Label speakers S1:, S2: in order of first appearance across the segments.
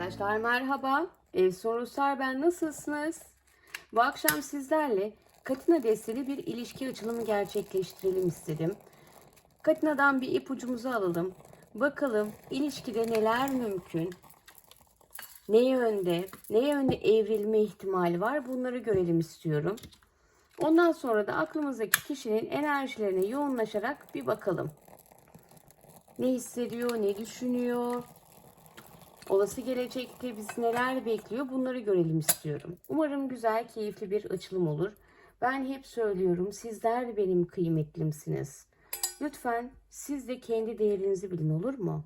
S1: Arkadaşlar merhaba. Ev Soruslar ben nasılsınız? Bu akşam sizlerle Katina desteli bir ilişki açılımı gerçekleştirelim istedim. Katina'dan bir ipucumuzu alalım. Bakalım ilişkide neler mümkün? Ne yönde, ne yönde evrilme ihtimali var? Bunları görelim istiyorum. Ondan sonra da aklımızdaki kişinin enerjilerine yoğunlaşarak bir bakalım. Ne hissediyor, ne düşünüyor, olası gelecekte bizi neler bekliyor bunları görelim istiyorum. Umarım güzel, keyifli bir açılım olur. Ben hep söylüyorum sizler benim kıymetlimsiniz. Lütfen siz de kendi değerinizi bilin olur mu?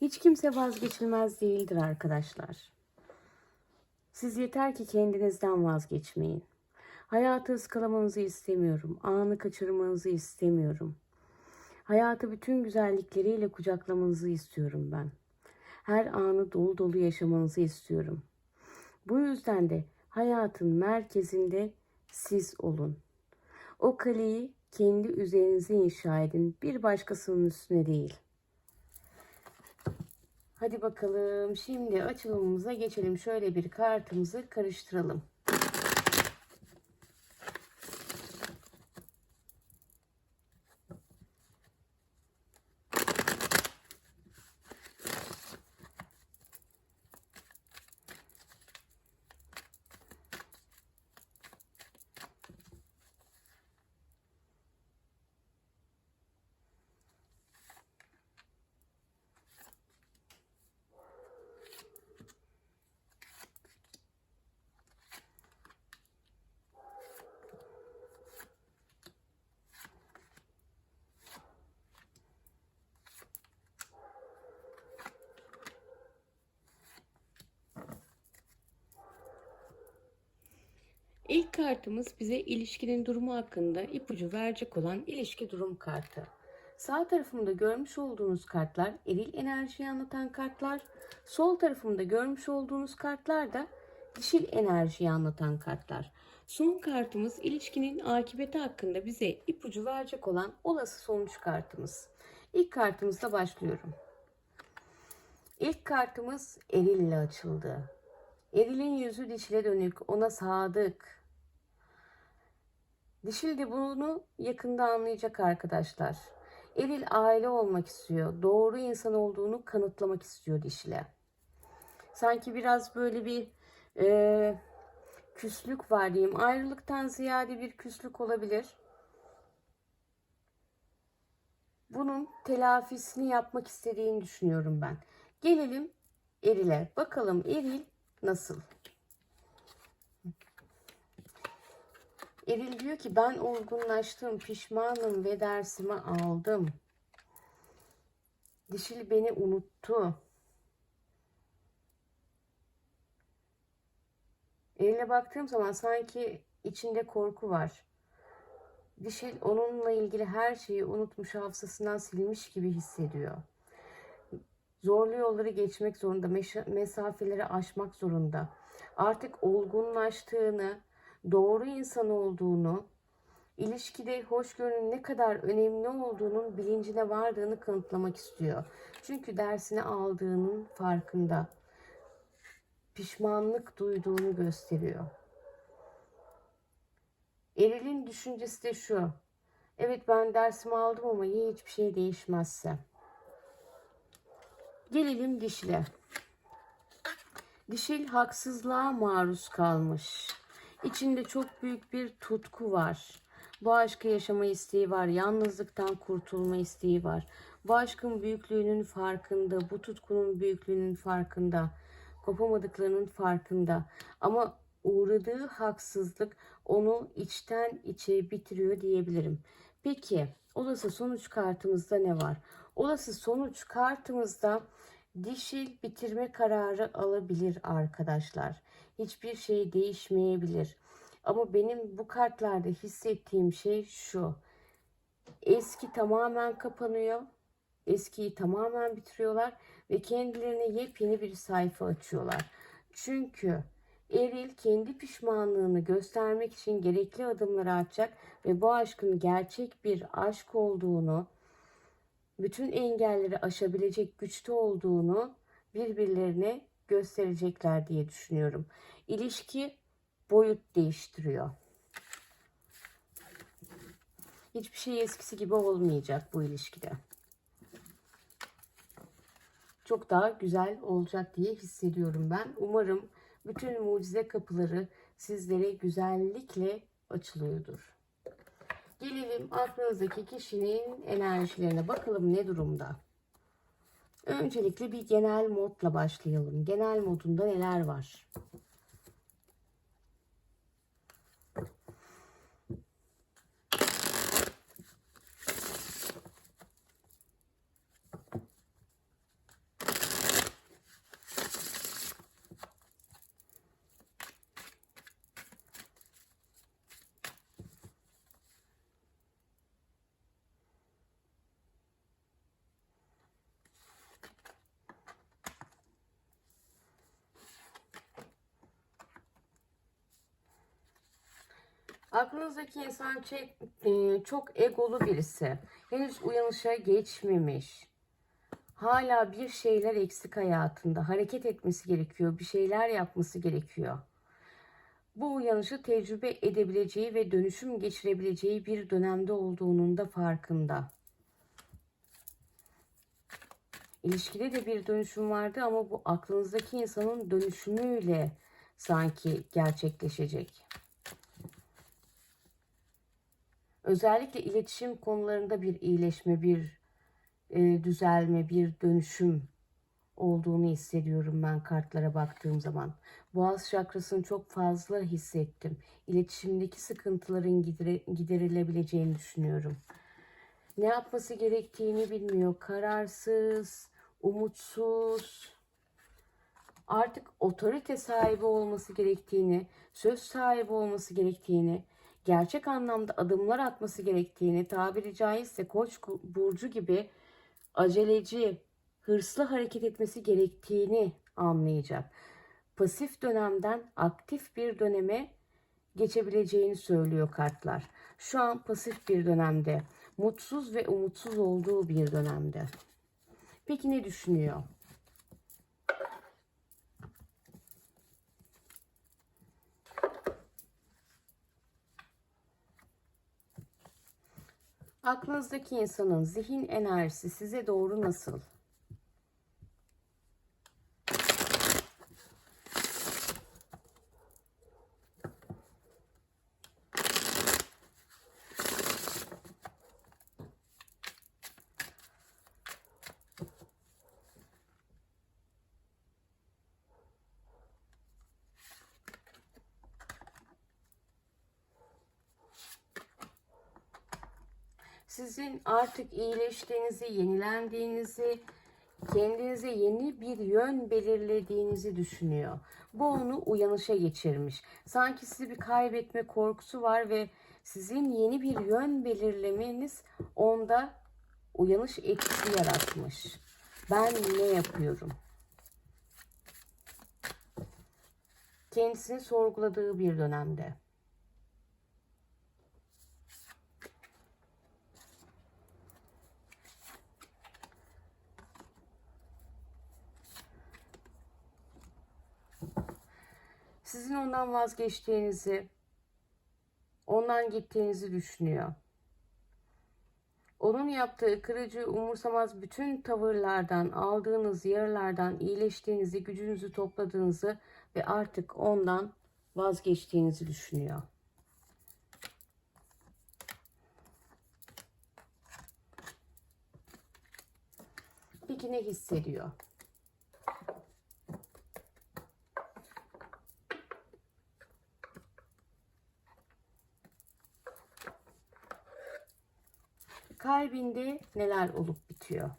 S1: Hiç kimse vazgeçilmez değildir arkadaşlar. Siz yeter ki kendinizden vazgeçmeyin. Hayatı ıskalamanızı istemiyorum. Anı kaçırmanızı istemiyorum. Hayatı bütün güzellikleriyle kucaklamanızı istiyorum ben her anı dolu dolu yaşamanızı istiyorum. Bu yüzden de hayatın merkezinde siz olun. O kaleyi kendi üzerinize inşa edin. Bir başkasının üstüne değil. Hadi bakalım şimdi açılımımıza geçelim. Şöyle bir kartımızı karıştıralım. İlk kartımız bize ilişkinin durumu hakkında ipucu verecek olan ilişki durum kartı. Sağ tarafımda görmüş olduğunuz kartlar eril enerjiyi anlatan kartlar. Sol tarafımda görmüş olduğunuz kartlar da dişil enerjiyi anlatan kartlar. Son kartımız ilişkinin akıbeti hakkında bize ipucu verecek olan olası sonuç kartımız. İlk kartımızla başlıyorum. İlk kartımız eril ile açıldı. Eril'in yüzü dişile dönük, ona sadık. Dişil de bunu yakında anlayacak arkadaşlar. Eril aile olmak istiyor. Doğru insan olduğunu kanıtlamak istiyor dişile. Sanki biraz böyle bir e, küslük var diyeyim. Ayrılıktan ziyade bir küslük olabilir. Bunun telafisini yapmak istediğini düşünüyorum ben. Gelelim Eril'e. Bakalım Eril Nasıl? Eril diyor ki ben olgunlaştım, pişmanım ve dersimi aldım. Dişil beni unuttu. Eril'e baktığım zaman sanki içinde korku var. Dişil onunla ilgili her şeyi unutmuş, hafızasından silmiş gibi hissediyor. Zorlu yolları geçmek zorunda, mesafeleri aşmak zorunda. Artık olgunlaştığını, doğru insan olduğunu, ilişkide hoşgörünün ne kadar önemli olduğunun bilincine vardığını kanıtlamak istiyor. Çünkü dersini aldığının farkında. Pişmanlık duyduğunu gösteriyor. Eril'in düşüncesi de şu. Evet ben dersimi aldım ama ya hiçbir şey değişmezse. Gelelim dişile. Dişil haksızlığa maruz kalmış. İçinde çok büyük bir tutku var. Bu aşkı yaşama isteği var. Yalnızlıktan kurtulma isteği var. Bu aşkın büyüklüğünün farkında. Bu tutkunun büyüklüğünün farkında. Kopamadıklarının farkında. Ama uğradığı haksızlık onu içten içe bitiriyor diyebilirim. Peki olası sonuç kartımızda ne var? Olası sonuç kartımızda dişil bitirme kararı alabilir arkadaşlar. Hiçbir şey değişmeyebilir. Ama benim bu kartlarda hissettiğim şey şu. Eski tamamen kapanıyor. Eskiyi tamamen bitiriyorlar ve kendilerine yepyeni bir sayfa açıyorlar. Çünkü Eril kendi pişmanlığını göstermek için gerekli adımları atacak ve bu aşkın gerçek bir aşk olduğunu, bütün engelleri aşabilecek güçte olduğunu birbirlerine gösterecekler diye düşünüyorum. İlişki boyut değiştiriyor. Hiçbir şey eskisi gibi olmayacak bu ilişkide. Çok daha güzel olacak diye hissediyorum ben. Umarım bütün mucize kapıları sizlere güzellikle açılıyordur. Gelelim aklınızdaki kişinin enerjilerine bakalım ne durumda. Öncelikle bir genel modla başlayalım. Genel modunda neler var? Aklınızdaki insan e, çok egolu birisi. Henüz uyanışa geçmemiş. Hala bir şeyler eksik hayatında. Hareket etmesi gerekiyor. Bir şeyler yapması gerekiyor. Bu uyanışı tecrübe edebileceği ve dönüşüm geçirebileceği bir dönemde olduğunun da farkında. İlişkide de bir dönüşüm vardı ama bu aklınızdaki insanın dönüşümüyle sanki gerçekleşecek. Özellikle iletişim konularında bir iyileşme, bir e, düzelme, bir dönüşüm olduğunu hissediyorum ben kartlara baktığım zaman. Boğaz çakrasını çok fazla hissettim. İletişimdeki sıkıntıların giderilebileceğini düşünüyorum. Ne yapması gerektiğini bilmiyor. Kararsız, umutsuz. Artık otorite sahibi olması gerektiğini, söz sahibi olması gerektiğini, gerçek anlamda adımlar atması gerektiğini, tabiri caizse koç burcu gibi aceleci, hırslı hareket etmesi gerektiğini anlayacak. Pasif dönemden aktif bir döneme geçebileceğini söylüyor kartlar. Şu an pasif bir dönemde, mutsuz ve umutsuz olduğu bir dönemde. Peki ne düşünüyor? Aklınızdaki insanın zihin enerjisi size doğru nasıl? Sizin artık iyileştiğinizi, yenilendiğinizi, kendinize yeni bir yön belirlediğinizi düşünüyor. Bu onu uyanışa geçirmiş. Sanki sizi bir kaybetme korkusu var ve sizin yeni bir yön belirlemeniz onda uyanış etkisi yaratmış. Ben ne yapıyorum? Kendisini sorguladığı bir dönemde. Sizin ondan vazgeçtiğinizi, ondan gittiğinizi düşünüyor. Onun yaptığı kırıcı, umursamaz bütün tavırlardan, aldığınız yaralardan iyileştiğinizi, gücünüzü topladığınızı ve artık ondan vazgeçtiğinizi düşünüyor. Peki ne hissediyor? Kalbinde neler olup bitiyor?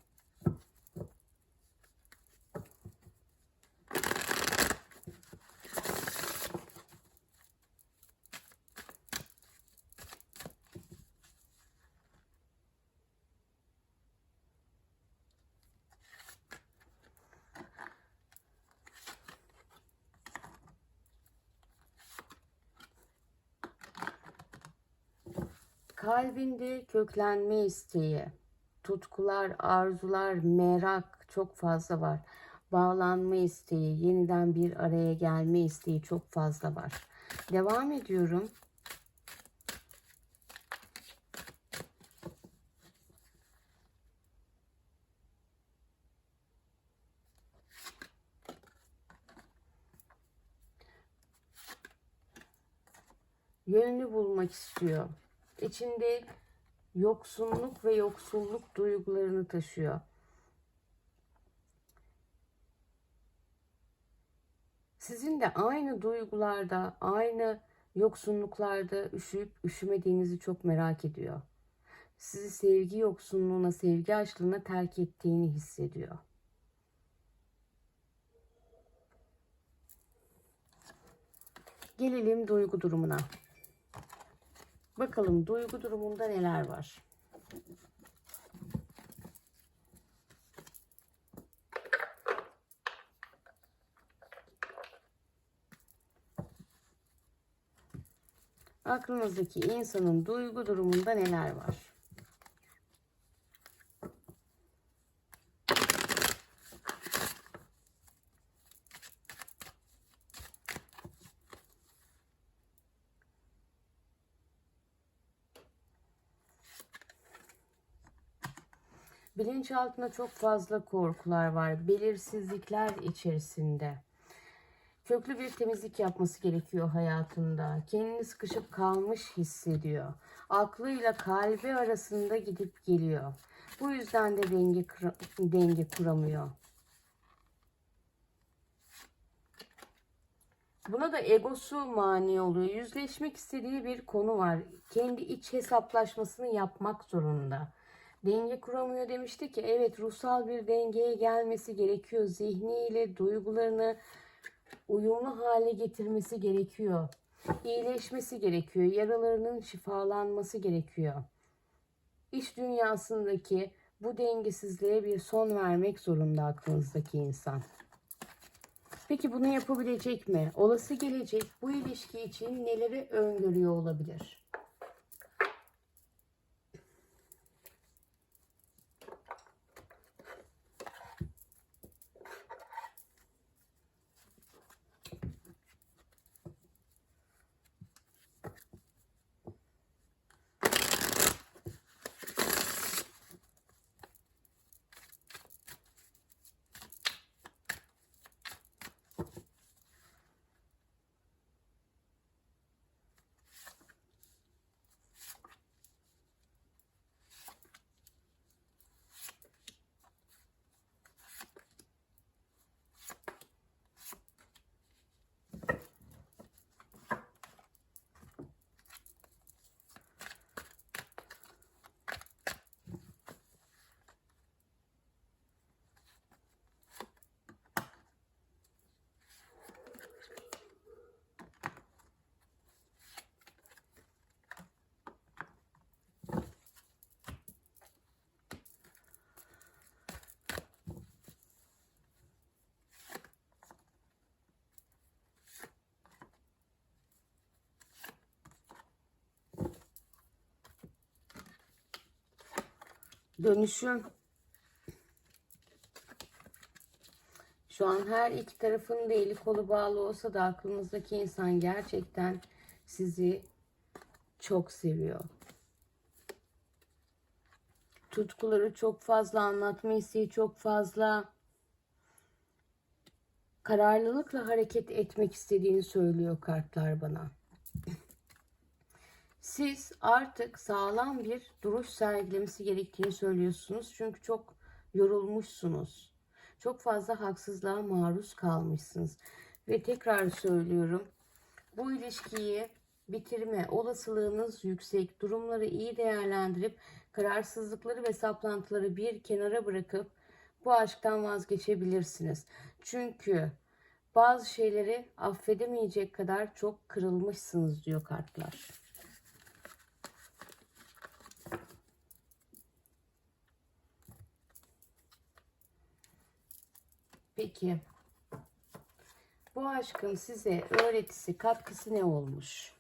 S1: Kalbinde köklenme isteği, tutkular, arzular, merak çok fazla var. bağlanma isteği, yeniden bir araya gelme isteği çok fazla var. Devam ediyorum. Yönünü bulmak istiyor. İçinde yoksunluk ve yoksulluk duygularını taşıyor. Sizin de aynı duygularda, aynı yoksunluklarda üşüyüp üşümediğinizi çok merak ediyor. Sizi sevgi yoksunluğuna, sevgi açlığına terk ettiğini hissediyor. Gelelim duygu durumuna. Bakalım duygu durumunda neler var? Aklınızdaki insanın duygu durumunda neler var? Bilinçaltında çok fazla korkular var, belirsizlikler içerisinde. Köklü bir temizlik yapması gerekiyor hayatında. Kendini sıkışıp kalmış hissediyor. Aklıyla kalbi arasında gidip geliyor. Bu yüzden de denge, denge kuramıyor. Buna da egosu mani oluyor. Yüzleşmek istediği bir konu var. Kendi iç hesaplaşmasını yapmak zorunda. Denge kuramıyor demişti ki evet ruhsal bir dengeye gelmesi gerekiyor. Zihniyle duygularını uyumlu hale getirmesi gerekiyor. İyileşmesi gerekiyor. Yaralarının şifalanması gerekiyor. İş dünyasındaki bu dengesizliğe bir son vermek zorunda aklınızdaki insan. Peki bunu yapabilecek mi? Olası gelecek bu ilişki için neleri öngörüyor olabilir? Dönüşüm. Şu an her iki tarafın da eli kolu bağlı olsa da aklınızdaki insan gerçekten sizi çok seviyor. Tutkuları çok fazla, anlatma isteği çok fazla. Kararlılıkla hareket etmek istediğini söylüyor kartlar bana. Siz artık sağlam bir duruş sergilemesi gerektiğini söylüyorsunuz. Çünkü çok yorulmuşsunuz. Çok fazla haksızlığa maruz kalmışsınız. Ve tekrar söylüyorum. Bu ilişkiyi bitirme olasılığınız yüksek. Durumları iyi değerlendirip kararsızlıkları ve saplantıları bir kenara bırakıp bu aşktan vazgeçebilirsiniz. Çünkü bazı şeyleri affedemeyecek kadar çok kırılmışsınız diyor kartlar. Peki bu aşkın size öğretisi, katkısı ne olmuş?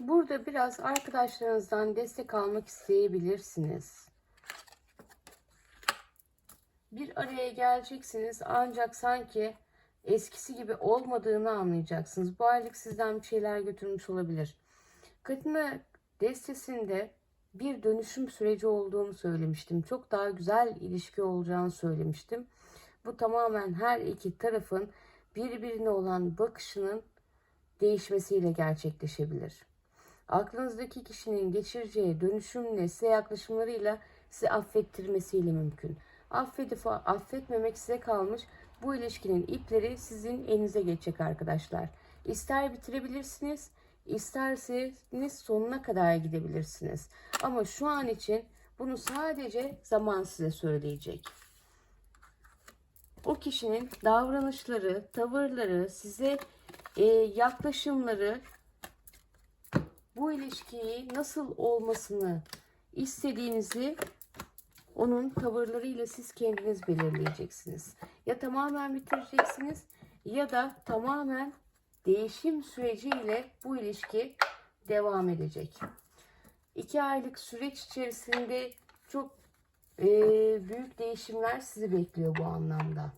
S1: Burada biraz arkadaşlarınızdan destek almak isteyebilirsiniz. Bir araya geleceksiniz ancak sanki eskisi gibi olmadığını anlayacaksınız. Bu aylık sizden bir şeyler götürmüş olabilir. Katina destesinde bir dönüşüm süreci olduğunu söylemiştim. Çok daha güzel ilişki olacağını söylemiştim. Bu tamamen her iki tarafın birbirine olan bakışının değişmesiyle gerçekleşebilir. Aklınızdaki kişinin geçireceği dönüşümle size yaklaşımlarıyla sizi affettirmesiyle mümkün. Affedip affetmemek size kalmış. Bu ilişkinin ipleri sizin elinize geçecek arkadaşlar. İster bitirebilirsiniz, isterseniz sonuna kadar gidebilirsiniz. Ama şu an için bunu sadece zaman size söyleyecek. O kişinin davranışları, tavırları, size e, yaklaşımları bu ilişkiyi nasıl olmasını istediğinizi onun tavırlarıyla siz kendiniz belirleyeceksiniz. Ya tamamen bitireceksiniz ya da tamamen değişim süreciyle bu ilişki devam edecek. İki aylık süreç içerisinde çok e, büyük değişimler sizi bekliyor bu anlamda.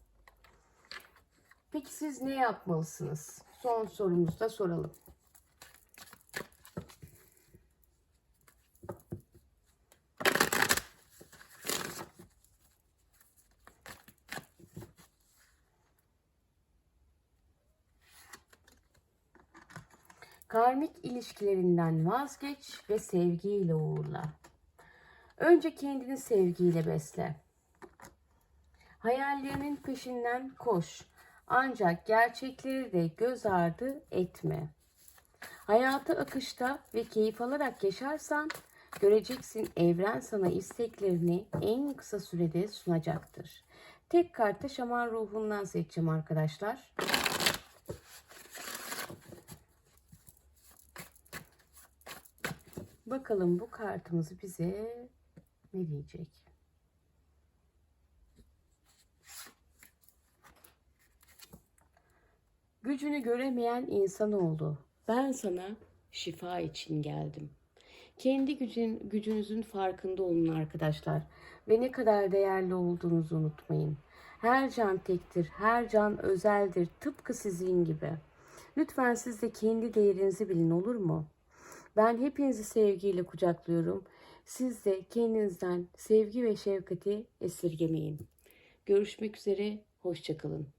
S1: Peki siz ne yapmalısınız? Son sorumuzda soralım. Karmik ilişkilerinden vazgeç ve sevgiyle uğurla. Önce kendini sevgiyle besle. Hayallerinin peşinden koş. Ancak gerçekleri de göz ardı etme. Hayatı akışta ve keyif alarak yaşarsan göreceksin evren sana isteklerini en kısa sürede sunacaktır. Tek kartı şaman ruhundan seçeceğim arkadaşlar. Bakalım bu kartımız bize ne diyecek? Gücünü göremeyen insan oldu. Ben sana şifa için geldim. Kendi gücün, gücünüzün farkında olun arkadaşlar. Ve ne kadar değerli olduğunuzu unutmayın. Her can tektir, her can özeldir. Tıpkı sizin gibi. Lütfen siz de kendi değerinizi bilin olur mu? Ben hepinizi sevgiyle kucaklıyorum. Siz de kendinizden sevgi ve şefkati esirgemeyin. Görüşmek üzere, hoşçakalın.